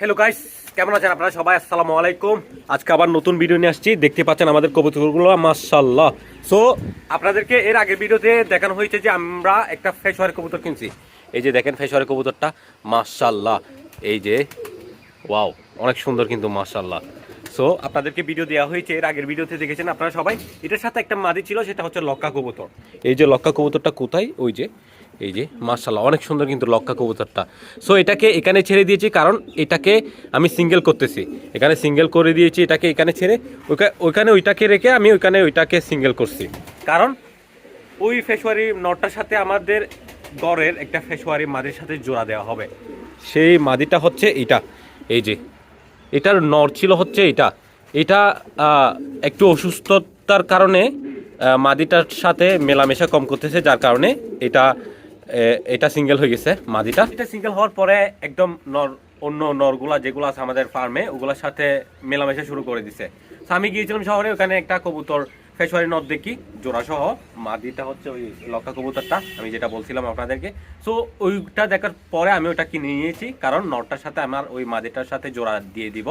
Hello guys কেমন আছেন আপনারা? সবাই আসসালামু আলাইকুম। আজকে আবার নতুন ভিডিও নিয়ে আসছি। দেখতে পাচ্ছেন আমাদের কবুতরগুলো মাশাল্লাহ সো আপনাদেরকে এর আগের ভিডিওতে দেখানো হয়েছে যে আমরা একটা ফেসওয়ার কবুতর কিনছি। এই যে দেখেন ফেসওয়ার কবুতরটা মাশাল্লাহ এই যে ওয়াও অনেক সুন্দর কিন্তু মাশাল্লাহ সো আপনাদেরকে ভিডিও দেওয়া হয়েছে, এর আগের ভিডিওতে দেখেছেন আপনারা সবাই? এটার সাথে একটা মাদি ছিল, সেটা হচ্ছে লক্কা কবুতর। এই যে লক্কা কবুতরটা কোথায়? ওই যে এই যে মার্শাল্লাহ অনেক সুন্দর কিন্তু লক্কা কবুতরটা। সো এটাকে এখানে ছেড়ে দিয়েছি কারণ এটাকে আমি সিঙ্গেল করতেছি। এখানে সিঙ্গেল করে দিয়েছি, এটাকে এখানে ছেড়ে ওইখানে ওইটাকে রেখে আমি ওইখানে ওইটাকে সিঙ্গেল করছি। কারণ ওই ফেসওয়ারি নটটার সাথে আমাদের গড়ের একটা ফেসওয়ারি মাদির সাথে জোড়া দেওয়া হবে। সেই মাদিটা হচ্ছে এটা, এই যে। এটার নর ছিল হচ্ছে এটা। এটা একটু অসুস্থতার কারণে মাদিটার সাথে মেলামেশা কম করতেছে, যার কারণে এটা এটা সিঙ্গেল হয়ে গেছে, মাদিটা। এটা সিঙ্গেল হওয়ার পরে একদম নর, অন্য নরগুলা যেগুলো আছে আমাদের ফার্মে ওগুলোর সাথে মেলামেশা শুরু করে দিছে। আমি গিয়েছিলাম শহরে, ওখানে একটা কবুতর, ফেসওয়ারি নদ দেখি জোড়া সহ মাদিটা হচ্ছে ওই লক্কা কবুতরটা, আমি যেটা বলছিলাম আপনাদেরকে। সো ওইটা দেখার পরে আমি ওটা কিনে নিয়েছি, কারণ নটটার সাথে আমার ওই মাদিটার সাথে জোড়া দিয়ে দিব।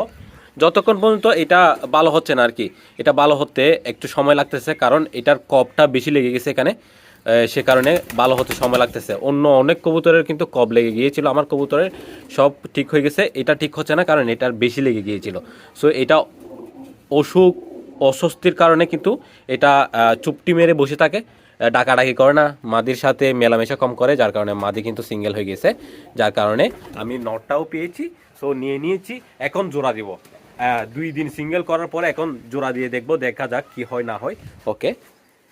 যতক্ষণ পর্যন্ত এটা ভালো হচ্ছে না আর কি, এটা ভালো হতে একটু সময় লাগতেছে, কারণ এটার কপটা বেশি লেগে গেছে এখানে। সে কারণে ভালো হতে সময় লাগতেছে। অন্য অনেক কবুতরের কিন্তু কব লেগে গিয়েছিল। আমার কবুতরের সব ঠিক হয়ে গেছে। এটা ঠিক হচ্ছে না কারণ এটার বেশি লেগে গিয়েছিল। সো এটা অসুখ, অস্বস্তির কারণে কিন্তু এটা চুপটি মেরে বসে থাকে। ডাকাডাকি করে না। মাদির সাথে মেলামেশা কম করে, যার কারণে মাদি কিন্তু সিঙ্গেল হয়ে গেছে। যার কারণে আমি নটটাও পেয়েছি। সো নিয়ে নিয়েছি। এখন জোড়া দিব। দুই দিন সিঙ্গেল করার পরে এখন জোড়া দিয়ে দেখব। দেখা যাক কি হয়, না হয়। ওকে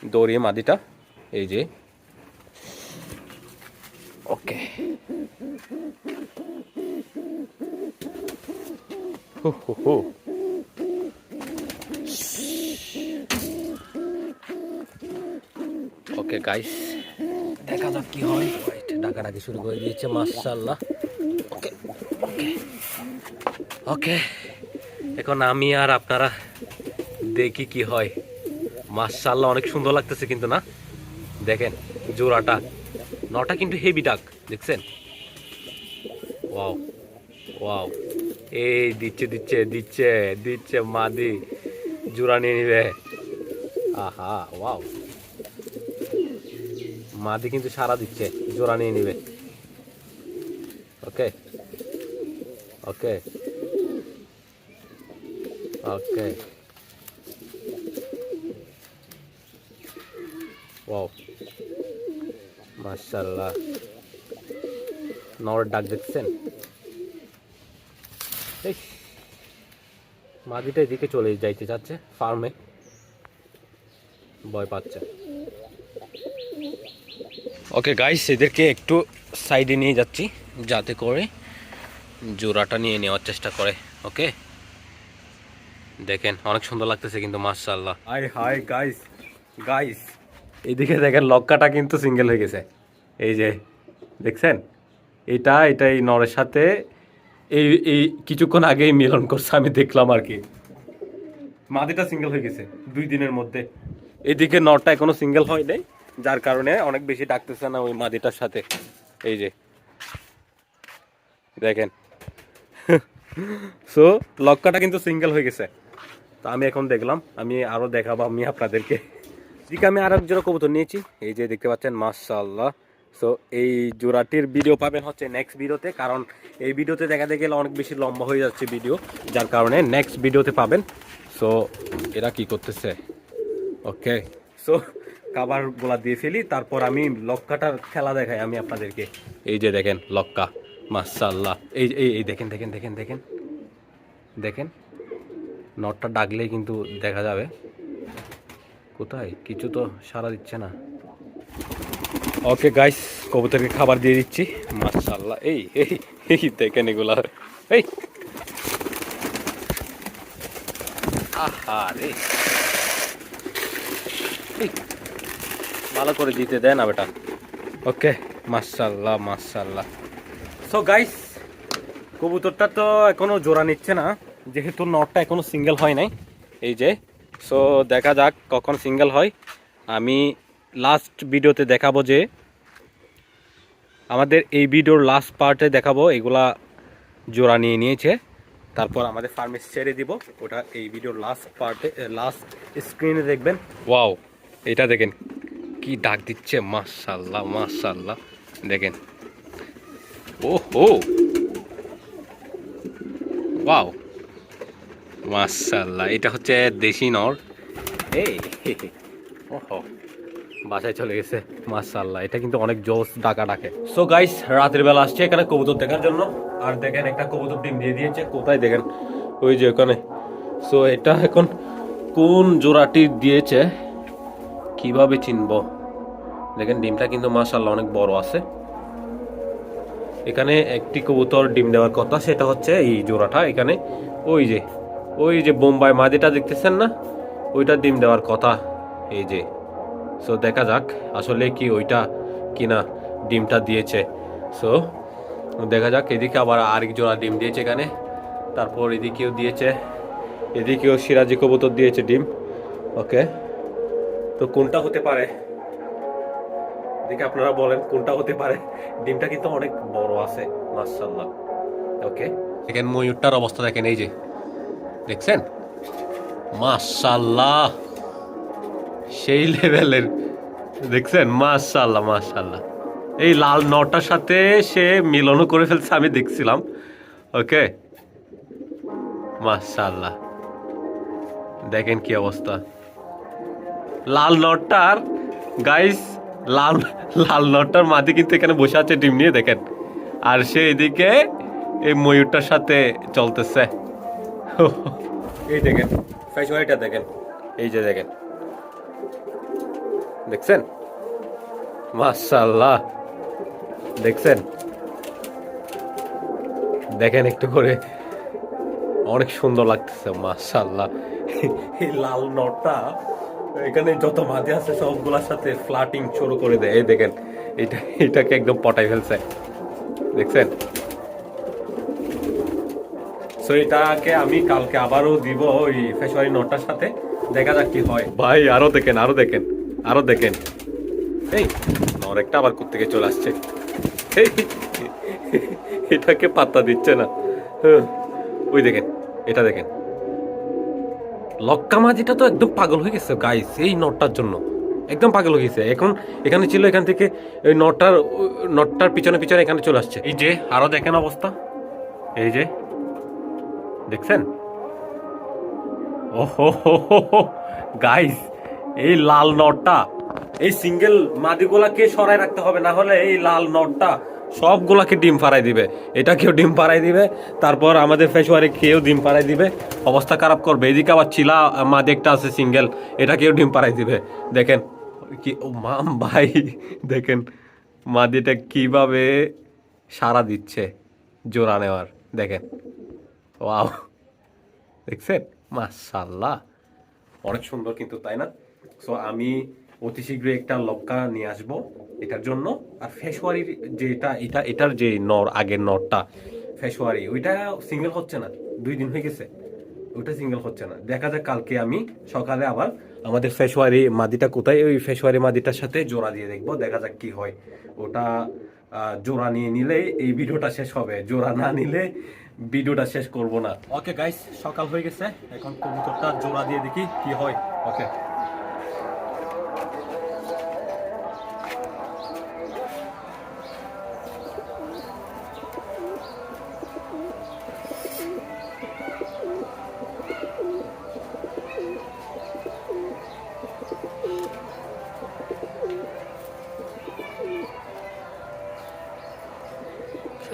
দৌড়িয়ে মাদিটা এই যে। ওকে। হু হু হু। ওকে গাইস দেখা যাক কি হয়। ডাকাডাকি শুরু করে দিয়েছে মাশাআল্লাহ। ওকে ওকে। ওকে। এখন আমি আর আপনারা দেখি কি হয়। মাশাআল্লাহ অনেক সুন্দর লাগতেছে কিন্তু না? দেখেন জোড়াটা নটা কিন্তু হেভি ডাক দেখছেন? ওয়াও ওয়াও এই দিচ্ছে দিচ্ছে দিচ্ছে দিচ্ছে মাদি। জোড়া নিয়ে নিবে। আহা ওয়াও মাদি কিন্তু সারা দিচ্ছে, জোড়া নিয়ে নিবে। ওকে ওকে ওকে ওয়াও মাশাল্লাহ নর ডাক দেখছেন? এই মাদিটা এদিকে চলে যাইতে চাচ্ছে ফার্মে। ভয় পাচ্ছে। ওকে গাইস এদেরকে একটু সাইডে নিয়ে যাচ্ছি যাতে করে জোড়াটা নিয়ে নেওয়ার চেষ্টা করে ওকে? দেখেন অনেক সুন্দর লাগতেছে কিন্তু মাশাআল্লাহ। Hi hi guys guys. এইদিকে দেখেন লক্কাটা কিন্তু সিঙ্গেল হয়ে গেছে। এই যে, দেখছেন? এটা এটা এই নরের সাথে এই এই কিছুক্ষণ আগেই মিলন করছে, আমি দেখলাম আর কি। মাদিটা সিঙ্গেল হয়ে গেছে, দুই দিনের মধ্যে। এদিকে নরটা এখনও সিঙ্গেল হয় নাই, যার কারণে অনেক বেশি ডাকতেছে না ওই মাদিটার সাথে। এই যে, দেখেন। সো লক্কাটা কিন্তু সিঙ্গেল হয়ে গেছে। তো আমি এখন দেখলাম, আমি আরও দেখাবো আমি আপনাদেরকে। এদিকে আমি আর এক জোড়া কবুতর নিয়েছি, এই যে দেখতে পাচ্ছেন, মাশাআল্লাহ। সো এই জোড়াটির ভিডিও পাবেন হচ্ছে নেক্সট ভিডিওতে কারণ এই ভিডিওতে দেখাতে গেলে অনেক বেশি লম্বা হয়ে যাচ্ছে ভিডিও যার কারণে নেক্সট ভিডিওতে পাবেন। সো এরা কি করতেছে? ওকে সো কাবার গোলা দিয়ে ফেলি, তারপর আমি লক্কাটার খেলা দেখাই আমি আপনাদেরকে। এই যে দেখেন লক্কা, মাশাআল্লাহ। এই এই এই দেখেন দেখেন দেখেন দেখেন। দেখেন নটটা ডাকলেই কিন্তু দেখা যাবে। কোথায়? কিছু তো সারা দিচ্ছে না। ওকে গাইস কবুতরকে খাবার দিয়ে দিচ্ছি। মাশাআল্লাহ এই এই দেখেন এগুলা। এই। আহা রে এই, ভালো করে দিতে দেয় না বেটা। ওকে মাশাআল্লাহ মাশাআল্লাহ। সো গাইস কবুতরটা তো এখনও জোড়া নিচ্ছে না যেহেতু নটটা এখনও সিঙ্গেল হয় নাই। এই যে সো দেখা যাক কখন সিঙ্গেল হয়। আমি লাস্ট ভিডিওতে দেখাবো যে আমাদের এই ভিডিওর লাস্ট পার্টে দেখাবো, এগুলা জোড়া নিয়ে নিয়েছে। তারপর আমাদের ফার্মেসি ছেড়ে দিব। ওটা এই ভিডিওর লাস্ট পার্টে লাস্ট স্ক্রিনে দেখবেন। ওয়াও এটা দেখেন, কি ডাক দিচ্ছে, মাশাল্লাহ মাশাল্লাহ। দেখেন। ও হো ওয়াও মাশাল্লাহ, এটা হচ্ছে দেশি নর। এই ওহো! বাসায় চলে গেছে। মাশাল্লাহ এটা কিন্তু অনেক জোস ডাকা ডাকে। সো গাইস রাতের বেলা আসছে এখানে কবুতর দেখার জন্য। আর দেখেন একটা কবুতর ডিম দিয়ে দিয়েছে। কোথায় দেখেন? ওই যে ওখানে। সো এটা এখন কোন জোড়াটি দিয়েছে? কীভাবে চিনব? দেখেন, ডিমটা কিন্তু মাশাল্লাহ অনেক বড় আছে। এখানে একটি কবুতর ডিম দেওয়ার কথা, সেটা হচ্ছে এই জোড়াটা এখানে। ওই যে ওই যে বোম্বাই মাদিটা দেখতেছেন না? ওইটা ডিম দেওয়ার কথা। এই যে সো দেখা যাক, আসলে কি ওইটা কিনা ডিমটা দিয়েছে। সো দেখা যাক, এদিকে আবার আরেক জোড়া ডিম দিয়েছে এখানে। তারপর এদিকেও দিয়েছে, এদিকেও সিরাজি কবুতর দিয়েছে ডিম। ওকে তো কোনটা হতে পারে? দেখে আপনারা বলেন, কোনটা হতে পারে? ডিমটা কিন্তু অনেক বড় আছে মাশাল্লাহ ওকে দেখেন ময়ূরটার অবস্থা দেখেন, এই যে, দেখছেন? মাশাল্লাহ সেই লেভেলের, দেখছেন? মাশাল্লাহ মাশাল্লাহ এই লাল নটার সাথে সে মিলনও করে ফেলছে, আমি দেখছিলাম। ওকে? মাশাল্লাহ দেখেন কি অবস্থা। লাল নটটার গাইস লাল লাল নটটার মাঝে কিন্তু এখানে বসে আছে ডিম নিয়ে, দেখেন। আর সে এদিকে এই ময়ূরটার সাথে চলতেছে। এই দেখেন হোয়াইটটা দেখেন। এই যে দেখেন। দেখছেন? মাশাল্লাহ দেখছেন? দেখেন একটু করে। অনেক সুন্দর লাগতেছে মাশাল্লাহ এই লাল নটটা, এখানে যত মাঝে আছে সবগুলোর সাথে ফ্লাটিং শুরু করে দেয়। এই দেখেন, এটা, এটাকে একদম পটাই ফেলছে। দেখছেন? সো এটাকে আমি কালকে আবারও দিব ওই ফেসওয়ারি নটার সাথে। দেখা যাক কি হয়। ভাই, আরও দেখেন আরও দেখেন। আরও দেখেন। এই নরেকটা আবার কোথেকে চলে আসছে? এটাকে পাত্তা দিচ্ছে না। হ্যাঁ, ওই দেখেন এটা দেখেন। লক্কা মাঝিটা তো একদম পাগল হয়ে গেছে গাইস এই নটটার জন্য। একদম পাগল হয়ে গেছে। এখন এখানে ছিল এখান থেকে ওই নটটার নটটার পিছনে পিছনে এখানে চলে আসছে। এই যে আরও দেখেন অবস্থা। এই যে দেখছেন? ও হো হো গাইস এই লাল নটটা। এই সিঙ্গেল মাদিগুলাকে সরাই রাখতে হবে, না হলে এই লাল নটটা সবগুলাকে ডিম পাড়াই দিবে। এটা কেউ ডিম পাড়াই দিবে, তারপর আমাদের ফেসওয়ারে কেউ ডিম পাড়াই দিবে। অবস্থা খারাপ করবে। এদিকে আবার চিলা, মাদি একটা আছে সিঙ্গেল এটা কেউ ডিম পাড়াই দিবে। দেখেন, কি, ও মাম ভাই, দেখেন, মাদিটা কীভাবে সারা দিচ্ছে জোড়া নেওয়ার, দেখেন। ওয়াও, দেখছেন? মাশাল্লাহ অনেক সুন্দর কিন্তু, তাই না? সো আমি অতি শীঘ্রই একটা লক্কা নিয়ে আসব এটার জন্য। আর ফেসওয়ারির যে এটা এটা এটার যে নর, আগের নরটা, ফেসওয়ারি, ওইটা সিঙ্গেল হচ্ছে না। দুই দিন হয়ে গেছে, ওইটা সিঙ্গেল হচ্ছে না। দেখা যাক কালকে আমি সকালে আবার আমাদের ফেসওয়ারি মাদিটা কোথায়, ওই ফেসওয়ারি মাদিটার সাথে জোড়া দিয়ে দেখব, দেখা যাক কি হয়। ওটা জোড়া নিয়ে নিলে এই ভিডিওটা শেষ হবে, জোড়া না নিলে ভিডিওটা শেষ করব না। ওকে গাইস সকাল হয়ে গেছে, এখন কবুতরটা জোড়া দিয়ে দেখি কি হয়। ওকে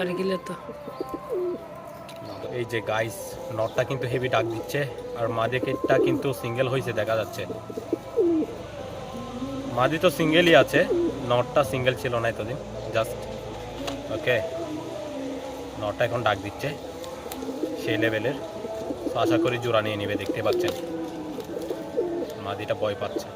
সরি গেলে তো। এই যে গাইস নটটা কিন্তু হেভি ডাক দিচ্ছে, আর মাদিকেটটা কিন্তু সিঙ্গেল হয়েছে দেখা যাচ্ছে। মাদি তো সিঙ্গেলই আছে, নটটা সিঙ্গেল ছিল না এতদিন জাস্ট ওকে নটটা এখন ডাক দিচ্ছে, সেই লেভেলের আশা করি জোড়া নিয়ে নেবে, দেখতে পাচ্ছেন। মাদিটা ভয় পাচ্ছে।